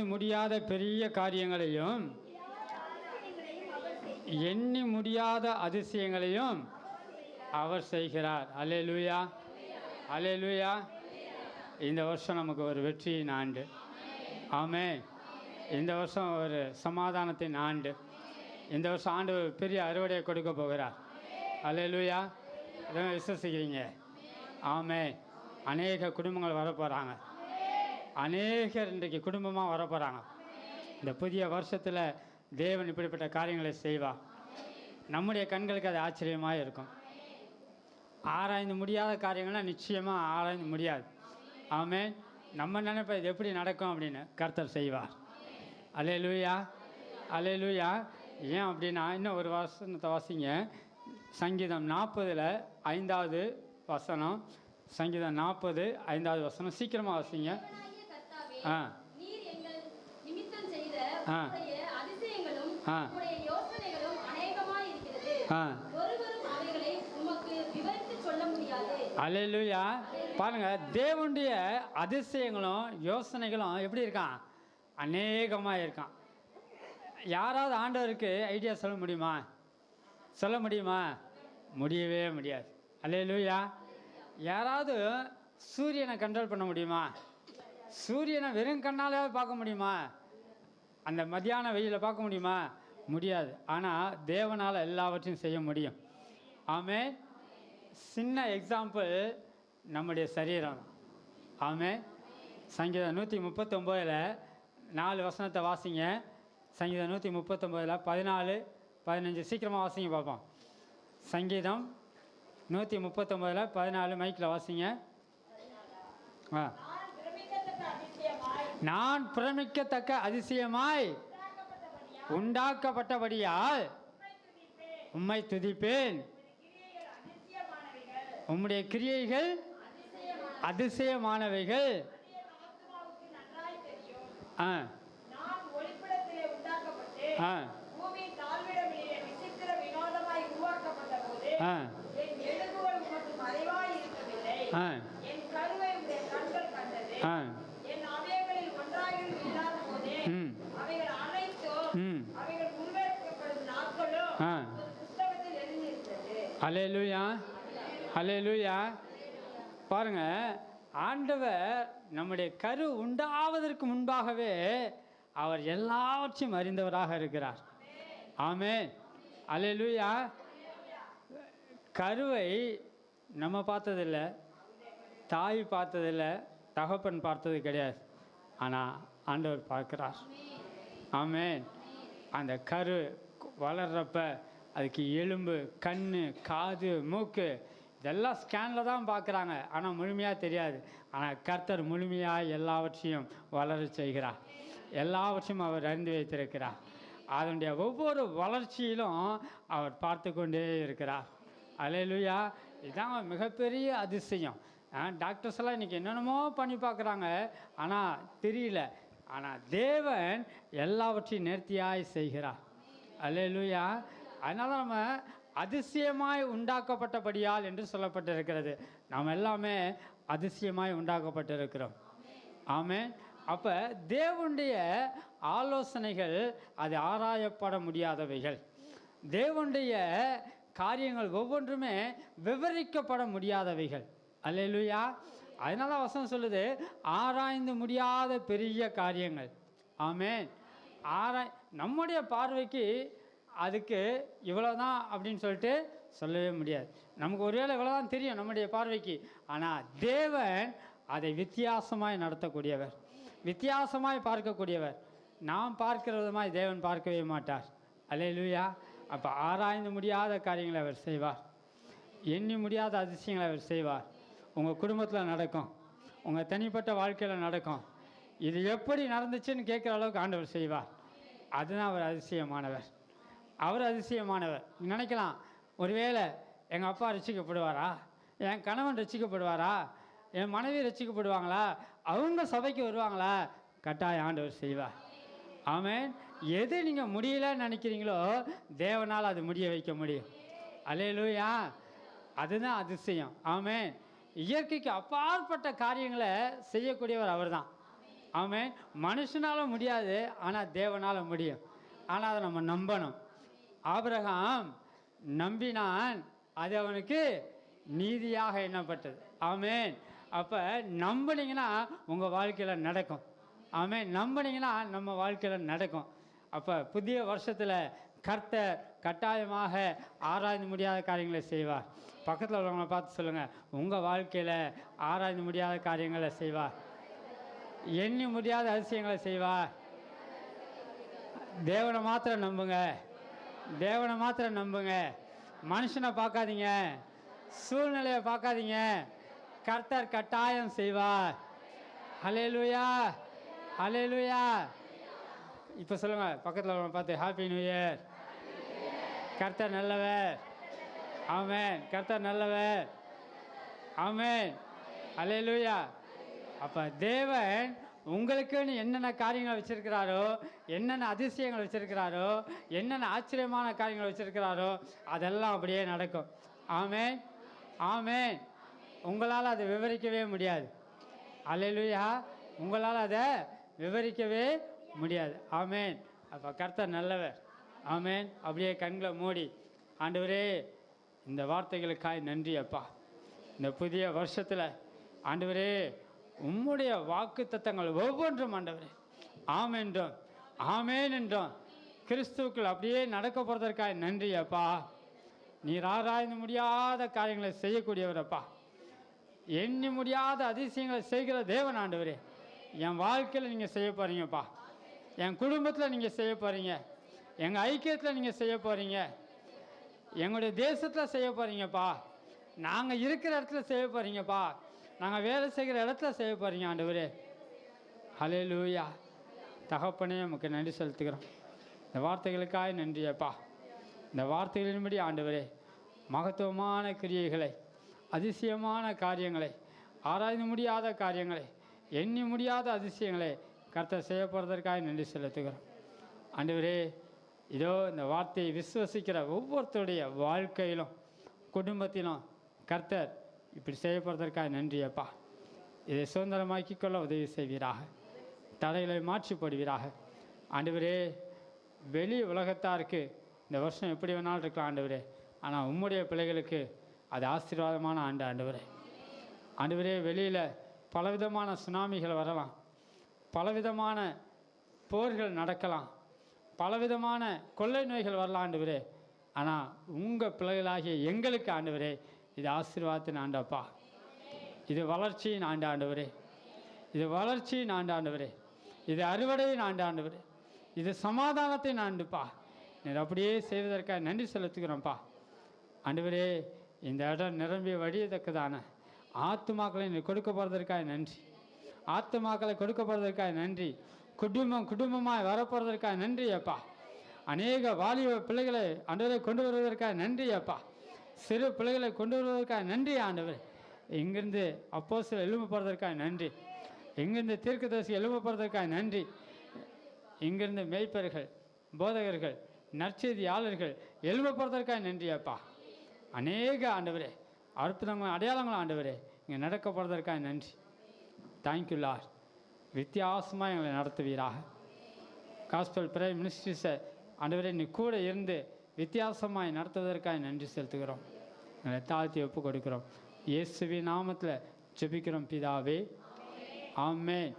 ஆராய்ந்து முடியாத பெரிய காரியங்களையும் எண்ணி முடியாத அதிசயங்களையும் அவர் செய்கிறார். அலே லூயா அலே லூயா இந்த வருஷம் நமக்கு ஒரு வெற்றியின் ஆண்டு. ஆமே. இந்த வருஷம் ஒரு சமாதானத்தின் ஆண்டு. இந்த வருஷம் ஆண்டு ஒரு பெரிய அறுவடையை கொடுக்க போகிறார். அலே லூயா இதெல்லாம் விசுவசிக்கிறீங்க? ஆமே. அநேக குடும்பங்கள் வரப்போகிறாங்க அநேகர் இன்றைக்கு குடும்பமாக வரப்போகிறாங்க இந்த புதிய வருஷத்தில் தேவன் இப்படிப்பட்ட காரியங்களை செய்வா. நம்முடைய கண்களுக்கு அது ஆச்சரியமாக இருக்கும். ஆராய்ந்து முடியாத காரியங்கள்லாம் நிச்சயமாக ஆராய்ந்து முடியாது. ஆமே நம்ம நினைப்ப இது எப்படி நடக்கும் அப்படின்னு கர்த்தர் செய்வார். அலே லூயா அலே லூயா ஏன் அப்படின்னா இன்னும் ஒரு வசனத்தை வாசிங்க. சங்கீதம் நாற்பதில் ஐந்தாவது வசனம். சங்கீதம் நாற்பது ஐந்தாவது வசனம். சீக்கிரமாக வாசிங்க. அலையிலுயா பாருங்க தேவனுடைய அதிசயங்களும் யோசனைகளும் எப்படி இருக்கான்? அநேகமாக இருக்கான். யாராவது ஆண்டவருக்கு ஐடியா சொல்ல முடியுமா? சொல்ல முடியுமா? முடியவே முடியாது. அலையிலுயா யாராவது சூரியனை கண்ட்ரோல் பண்ண முடியுமா? சூரியனை வெறும் கண்ணாலேயாவது பார்க்க முடியுமா? அந்த மத்தியான வெயிலில் பார்க்க முடியுமா? முடியாது. ஆனால் தேவனால் எல்லாவற்றையும் செய்ய முடியும். ஆமே சின்ன எக்ஸாம்பிள் நம்முடைய சரீரம். ஆமே சங்கீதம் நூற்றி முப்பத்தொம்போதில் நாலு வசனத்தை வாசிங்க. சங்கீதம் நூற்றி முப்பத்தொம்போதில் பதினாலு பதினஞ்சு. சீக்கிரமாக வாசிங்க பார்ப்போம். சங்கீதம் நூற்றி முப்பத்தொம்போதில் பதினாலு மைக்கில் வாசிங்க. ஆ. நான் பிரமிக்கத்தக்க அதிசயமாய் உண்டாக்கப்பட்டபடியால் உம்மை துதிப்பேன். உம்முடைய கிரியைகள் அதிசயமானவைகள். ஆ. ஆ. அலையலுயா அலையலுயா பாருங்க ஆண்டவர் நம்முடைய கரு உண்டாவதற்கு முன்பாகவே அவர் எல்லாவற்றையும் அறிந்தவராக இருக்கிறார். ஆமே அலையலுயா கருவை நம்ம பார்த்ததில்லை தாய் பார்த்ததில்லை தகப்பன் பார்த்தது கிடையாது. ஆனால் ஆண்டவர் பார்க்கிறார். ஆமே அந்த கரு வளர்றப்ப அதுக்கு எலும்பு கண் காது மூக்கு இதெல்லாம் ஸ்கேனில் தான் பார்க்குறாங்க. ஆனால் முழுமையாக தெரியாது. ஆனால் கர்த்தர் முழுமையாக எல்லாவற்றையும் வளர செய்கிறார். எல்லாவற்றையும் அவர் அறிந்து வைத்திருக்கிறார். அதனுடைய ஒவ்வொரு வளர்ச்சியிலும் அவர் பார்த்து கொண்டே இருக்கிறார். அலையிலுயா. இதான் மிகப்பெரிய அதிசயம். டாக்டர்ஸ் எல்லாம் இன்றைக்கி என்னென்னமோ பண்ணி பார்க்குறாங்க. ஆனால் தெரியல. ஆனால் தேவன் எல்லாவற்றையும் நேர்த்தியாய் செய்கிறார். அலையிலுயா. அதனால் நம்ம அதிசயமாய் உண்டாக்கப்பட்டபடியால் என்று சொல்லப்பட்டிருக்கிறது. நாம் எல்லாமே அதிசயமாய் உண்டாக்கப்பட்டிருக்கிறோம். ஆமே அப்போ தேவனுடைய ஆலோசனைகள் அது ஆராயப்பட முடியாதவைகள். தேவனுடைய காரியங்கள் ஒவ்வொன்றுமே விவரிக்கப்பட முடியாதவைகள். அல்லேலூயா. அதனால வசனம் சொல்லுது ஆராய்ந்து முடியாத பெரிய காரியங்கள். ஆமே ஆராய் நம்முடைய பார்வைக்கு அதுக்கு இவ்வளோ தான் அப்படின்னு சொல்லிட்டு சொல்லவே முடியாது. நமக்கு ஒருவேளை இவ்வளோதான் தெரியும் நம்முடைய பார்வைக்கு. ஆனால் தேவன் அதை வித்தியாசமாய் நடத்தக்கூடியவர். வித்தியாசமாய் பார்க்கக்கூடியவர். நாம் பார்க்கிற விதமாய் தேவன் பார்க்கவே மாட்டார். அல்லேலூயா. அப்போ ஆராய்ந்து முடியாத காரியங்களை அவர் செய்வார். எண்ணி முடியாத அதிசயங்களை அவர் செய்வார். உங்கள் குடும்பத்தில் நடக்கும். உங்கள் தனிப்பட்ட வாழ்க்கையில் நடக்கும். இது எப்படி நடந்துச்சுன்னு கேட்குற அளவுக்கு ஆண்டவர் செய்வார். அதுதான் அவர் அதிசயமானவர். அவர் அதிசயமானவர். நினைக்கலாம் ஒருவேளை எங்கள் அப்பா ரசிக்கப்படுவாரா? என் கணவன் ரசிக்கப்படுவாரா? என் மனைவி ரசிக்கப்படுவாங்களா? அவங்க சபைக்கு வருவாங்களா? கட்டாயம் ஆண்டவர் செய்வார். ஆமேன். எது நீங்கள் முடியலன்னு நினைக்கிறீங்களோ தேவனால் அது முடிய வைக்க முடியும். அலையலூயா அதுதான் அதிசயம். ஆமேன். இயற்கைக்கு அப்பாற்பட்ட காரியங்களை செய்யக்கூடியவர் அவர்தான். ஆமேன். மனுஷனால் முடியாது ஆனால் தேவனால் முடியும். ஆனால் அதை நம்ம நம்பணும். ஆபிரகாம் நம்பினான் அது அவனுக்கு நீதியாக எண்ணப்பட்டது. ஆமேன். அப்போ நம்பினீங்கன்னா உங்கள் வாழ்க்கையில் நடக்கும். ஆமேன். நம்பினீங்கன்னா நம்ம வாழ்க்கையில் நடக்கும். அப்போ புதிய வருஷத்தில் கர்த்தர் கட்டாயமாக ஆராய்ந்து முடியாத காரியங்களை செய்வார். பக்கத்தில் உள்ளவங்களை பார்த்து சொல்லுங்கள் உங்கள் வாழ்க்கையில் ஆராய்ந்து முடியாத காரியங்களை செய்வார். எண்ணி முடியாத அதிசயங்களை செய்வார். தேவனை மாத்திரம் நம்புங்க. தேவனை மாத்திரம் நம்புங்க. மனுஷனை பார்க்காதீங்க. சூழ்நிலையை பார்க்காதீங்க. கர்த்தர் கட்டாயம் செய்வார். அலையலுயா அலையலுயா இப்போ சொல்லுங்கள் பக்கத்தில் பார்த்து ஹாப்பி நியூ இயர் கர்த்தர் நல்லவர். ஆமேன் கர்த்தர் நல்லவர். ஆமேன் அலையலுயா அப்போ தேவன் உங்களுக்குன்னு என்னென்ன காரியங்கள் வச்சுருக்கிறாரோ என்னென்ன அதிசயங்கள் வச்சுருக்கிறாரோ என்னென்ன ஆச்சரியமான காரியங்கள் வச்சுருக்கிறாரோ அதெல்லாம் அப்படியே நடக்கும். ஆமே ஆமே உங்களால் அதை விவரிக்கவே முடியாது. அல்லேலூயா. உங்களால் அதை விவரிக்கவே முடியாது. ஆமேன். அப்போ கர்த்தர் நல்லவர். ஆமேன். அப்படியே கண்களை மூடி. ஆண்டவரே இந்த வார்த்தைகளுக்காய் நன்றி அப்பா. இந்த புதிய வருஷத்தில் ஆண்டவரே உம்முடைய வாக்கு தத்தங்கள் ஒவ்வொன்றும் ஆண்டவரே. ஆம் என்றும். ஆமேன் என்றும். கிறிஸ்துக்கள் அப்படியே நடக்க போகிறதற்காக நன்றி அப்பா. நீர் ஆராய்ந்து முடியாத காரியங்களை செய்யக்கூடியவரப்பா. எண்ணி முடியாத அதிசயங்களை செய்கிற தேவன் ஆண்டவரே. என் வாழ்க்கையில் நீங்கள் செய்ய போகிறீங்கப்பா என் குடும்பத்தில் நீங்கள் செய்ய போகிறீங்க எங்கள் ஐக்கியத்தில் நீங்கள் செய்ய போகிறீங்க எங்களுடைய தேசத்தில் செய்ய போகிறீங்கப்பா நாங்கள் இருக்கிற இடத்துல செய்ய போகிறீங்கப்பா நாங்கள் வேலை செய்கிற இடத்துல செய்ய போகிறீங்க ஆண்டவரே. ஹலே லூயா தகப்பனே நமக்கு நன்றி செலுத்துக்கிறோம் இந்த வார்த்தைகளுக்காக நன்றியப்பா இந்த வார்த்தைகளின்படி ஆண்டவரே மகத்துவமான கிரியைகளை அதிசயமான காரியங்களை ஆராய்ந்து முடியாத காரியங்களை எண்ணி முடியாத அதிசயங்களை கர்த்தர் செய்ய போகிறதற்காக நன்றி செலுத்துகிறோம். ஆண்டவரே இதோ இந்த வார்த்தையை விசுவசிக்கிற ஒவ்வொருத்தருடைய வாழ்க்கையிலும் குடும்பத்திலும் கர்த்தர் இப்படி செய்ய நன்றி அப்பா இதை சுதந்திரமாக்கி கொள்ள உதவி செய்வீராக. தடைகளை மாற்றிப்படுவீராக. ஆண்டவரே வெளி உலகத்தாருக்கு இந்த வருஷம் எப்படி வேணாலும் இருக்கலாம் ஆண்டவரே. ஆனால் உம்முடைய பிள்ளைகளுக்கு அது ஆசீர்வாதமான ஆண்டு ஆண்டவரே. ஆண்டவரே வெளியில் பலவிதமான சுனாமிகள் வரலாம். பலவிதமான போர்கள் நடக்கலாம். பலவிதமான கொள்ளை நோய்கள் வரலாம் ஆண்டவரே. ஆனால் உங்கள் பிள்ளைகளாகிய எங்களுக்கு ஆண்டவரே இது ஆசீர்வாதத்தின் ஆண்டப்பா இது வளர்ச்சியின் ஆண்டாண்டவரே இது வளர்ச்சியின் ஆண்டாண்டவரே இது அறுவடையின் ஆண்டாண்டவரே இது சமாதானத்தின் ஆண்டுப்பா. நீர் அப்படியே செய்வதற்காக நன்றி செலுத்துக்கிறோம்ப்பா ஆண்டவரே இந்த இடம் நிரம்பிய வழியத்தக்கதான ஆத்துமாக்களை நீ கொடுக்க போகிறதற்காக நன்றி. ஆத்துமாக்களை கொடுக்க போகிறதற்காக நன்றி. குடும்பம் குடும்பமாக வரப்போகிறதற்காக நன்றி அப்பா அநேக வாலிப பிள்ளைகளை ஆண்டவரை கொண்டு வருவதற்காக நன்றி அப்பா சிறு பிள்ளைகளை கொண்டு வருவதற்காக நன்றி ஆண்டவர். இங்கிருந்து அப்போ சில எழுப்பப்படுறதற்காக நன்றி. இங்கிருந்து தீர்க்கதரிசி எழும்ப போகிறதற்காக நன்றி. இங்கிருந்து மேய்ப்பர்கள் போதகர்கள் நற்செய்தியாளர்கள் எழுப்பப்படுறதற்காக நன்றியாப்பா அநேக ஆண்டவரே அற்புதங்களும் அடையாளங்களும் ஆண்டவரே இங்கே நடக்க நன்றி. தேங்க்யூ லார் வித்தியாசமாக எங்களை நடத்துவீராக. காஸ்பல் பிரைம் மினிஸ்ட்ரிஸை ஆண்டவரே நீ கூட இருந்து வித்தியாசமாய் நடத்துவதற்காக நன்றி செலுத்துகிறோம். எங்களை தாழ்த்தி ஒப்பு கொடுக்கிறோம் இயேசுவின் நாமத்தில் ஜெபிக்கிறோம் பிதாவே. ஆமேன்.